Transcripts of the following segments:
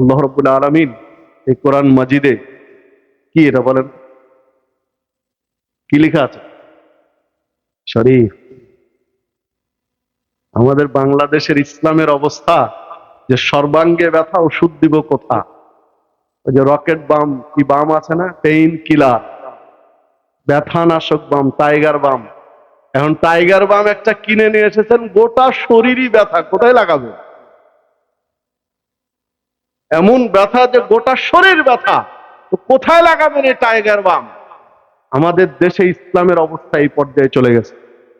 আল্লাহ রব্বুল আলমিন এই কোরআন মাজিদে কি এটা বলেন? কি লেখা আছে? শরীফ। আমাদের বাংলাদেশের ইসলামের অবস্থা যে সর্বাঙ্গে ব্যথা ওষুধ দিব কোথা? ওই যে রকেট বাম, কি বাম আছে না? Pain killer. ব্যথা নাশক বাম, টাইগার বাম। এখন টাইগার বাম একটা কিনে নিয়ে এসেছেন, গোটা শরীরই ব্যথা, কোথায় লাগাবে? এমন ব্যথা যে গোটা শরীর ব্যথা। কোথায় লাগাবেন এই টাইগার বাম আমাদের দেশে ইসলামের অবস্থা এই পর্যায়ে চলে গেছে।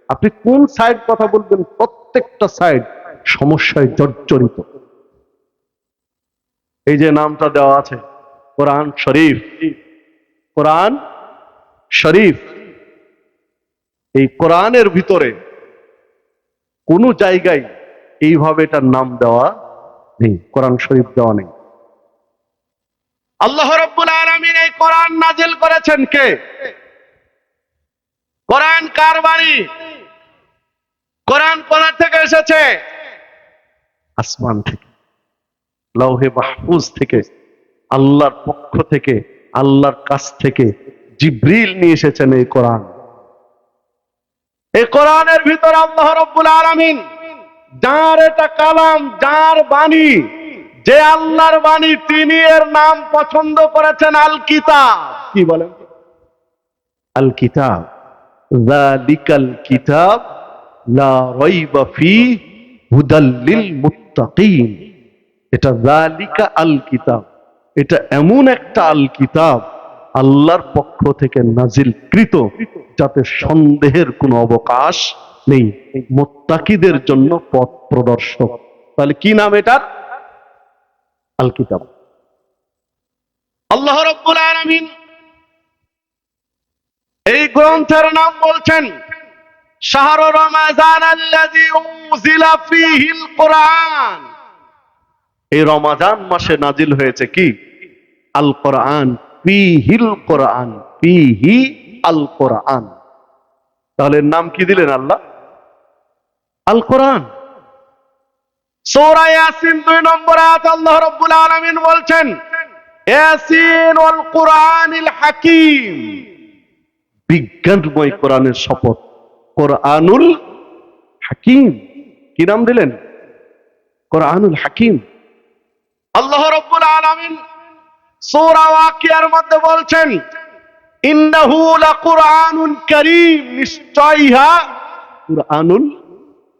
আপনি কোন সাইড কথা বলবেন? প্রত্যেকটা সাইড সমস্যায় জর্জরিত। এই যে নামটা দেওয়া আছে, কোরআন শরীফ। কোরআন শরীফ। এই কোরআনের ভিতরে কোন জায়গায় এইভাবে এটার নাম দেওয়া নেই, কোরআন শরীফ দেওয়া নেই। আল্লাহ রব্বুল আলমিন এই কোরআন নাজিল করেছেন কে? কোরআন কার বাড়ি? কোরআন কোথা থেকে এসেছে? আসমান থেকে। লৌহে মাহফুজ থেকে। আল্লাহর পক্ষ থেকে, আল্লাহর কাছ থেকে জিব্রিল নিয়ে এসেছেন এই কোরআন। এই কোরআনের ভিতর আল্লাহ রব্বুল আলামিন, যার এটা কালাম, যার বাণী যে আল্লাহর বাণী তিনি এর নাম পছন্দ করেছেন আল কিতাব কি বলেন? আল কিতাব যালিকাল কিতাব লা রাইবা ফি হুদাল মুত্তাকিন এটা যালিকা আল কিতাব এটা এমন একটা আল কিতাব আল্লাহর পক্ষ থেকে নাজিলকৃত যাতে সন্দেহের কোনো অবকাশ নেই। মোত্তাকিদের জন্য পথ প্রদর্শক। তাহলে কি নাম এটার? আল কিতাব আল্লাহ রব্বুল আলামিন এই গ্রন্থের নাম বলছেন, শাহরু রমাজান কোরআন। এই রমাজান মাসে নাজিল হয়েছে কি? আল কোরআন ফিহিল কোরআন, ফিহি আল কোরআন তাহলে নাম কি দিলেন আল্লাহ? আল কোরআন সূরা ইয়াসিন দুই নম্বর আয়াত আল্লাহ রাব্বুল আলামিন বলছেন, ইয়াসিন ওয়াল কোরআনিল হাকীম। বিজ্ঞানময় কোরআনের শপথ, কোরআনুল হাকিম। কি নাম দিলেন? কোরআনুল হাকিম। আল্লাহ রব্বুল আলামিন সূরা ওয়াকিয়ার মধ্যে বলছেন, ইন্নাহু লাকুরআনুন কারীম। নিশ্চয় ইহা কুরআনুল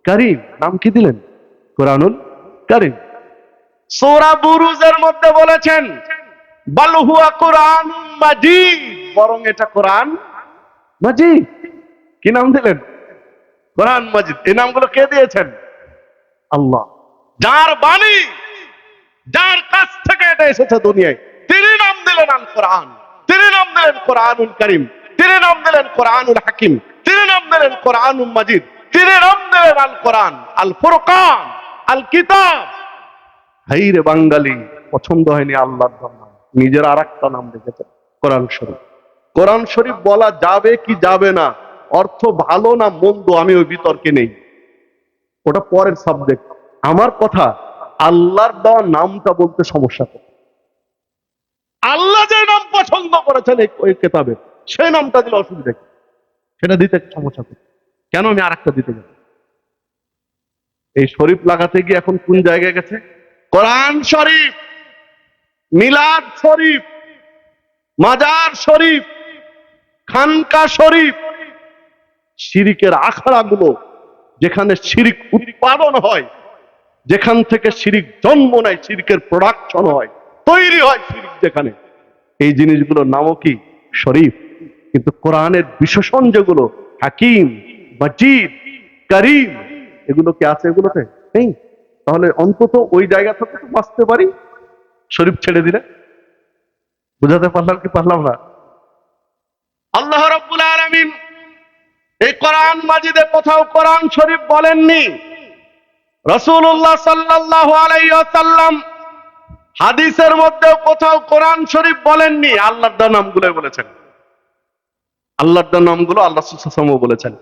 কারীম। নাম কি দিলেন? কোরআনুল কারীম। সূরা বুরুজের মধ্যে বলেছেন বাল হুয়া কুরআনুম মাজিদ। বরং এটা কোরআন মাজিদ। কি নাম দিলেন? কোরআন মাজিদ। এই নামগুলো কে দিয়েছেন? আল্লাহ। যার বাণী যার কাছ থেকে এটা এসেছে দুনিয়ায়। তিনি নাম দিলেন আল কোরআন। তিনি নাম দিলেন কোরআনুল করিম। তিনি নাম দিলেন কোরআনুল হাকিম। তিনি নাম দিলেন কোরআনুল মাজিদ। তিনি নাম দিলেন আল কোরআন আল ফুরকান। আল কিতাব। হাই রে বাঙালি পছন্দ হয়নি আল্লাহর জন্য নিজের আর একটা নাম রেখেছে কোরআন শরীফ। কোরআন শরীফ বলা যাবে কি যাবে না অর্থ ভালো না মন্দ আমি ওই বিতর্কে নেই। ওটা পরের সাবজেক্ট আমার কথা আল্লাহর দেওয়া নামটা বলতে সমস্যা তো আল্লাহ যে নাম পছন্দ করেছেন ওই কেতাবে সেই নামটা দিলে অসুবিধা কি? সেটা দিতে সমস্যা তো কেন আমি আর একটা দিতে যাব? এই শরীফ লাগাতে গিয়ে এখন কোন জায়গায় গেছে? কোরআন শরীফ, মিলাদ শরীফ, মাজার শরীফ, খানকা শরীফ, শিরিকের আখড়াগুলো যেখানে শিরিক উৎপাদন হয়, যেখান থেকে শিরিক জন্ম নেয়, শিরিকের প্রোডাকশন হয়, তৈরি হয় শিরিক যেখানে। এই জিনিসগুলোর নামও কি? শরীফ। কিন্তু কোরআনের বিশেষণ যেগুলো, হাকিম, মাজিদ, করিম এগুলো কি আছে এগুলোতে? নেই? তাহলে অন্তত ওই জায়গা থেকে তো বাঁচতে পারি। শরীফ ছেড়ে দিলে। বুঝাতে পারলাম কি পারলাম না? আল্লাহ রব্বুল এই কোরআন মাজিদে কোথাও কোরআন শরীফ বলেননি। হাদিসের মধ্যেও কোথাও কোরআন শরীফ বলেননি। আল্লাহর নামগুলো বলেছেন। আল্লাহর নামগুলো আল্লাহ সুসাসমও বলেছেন।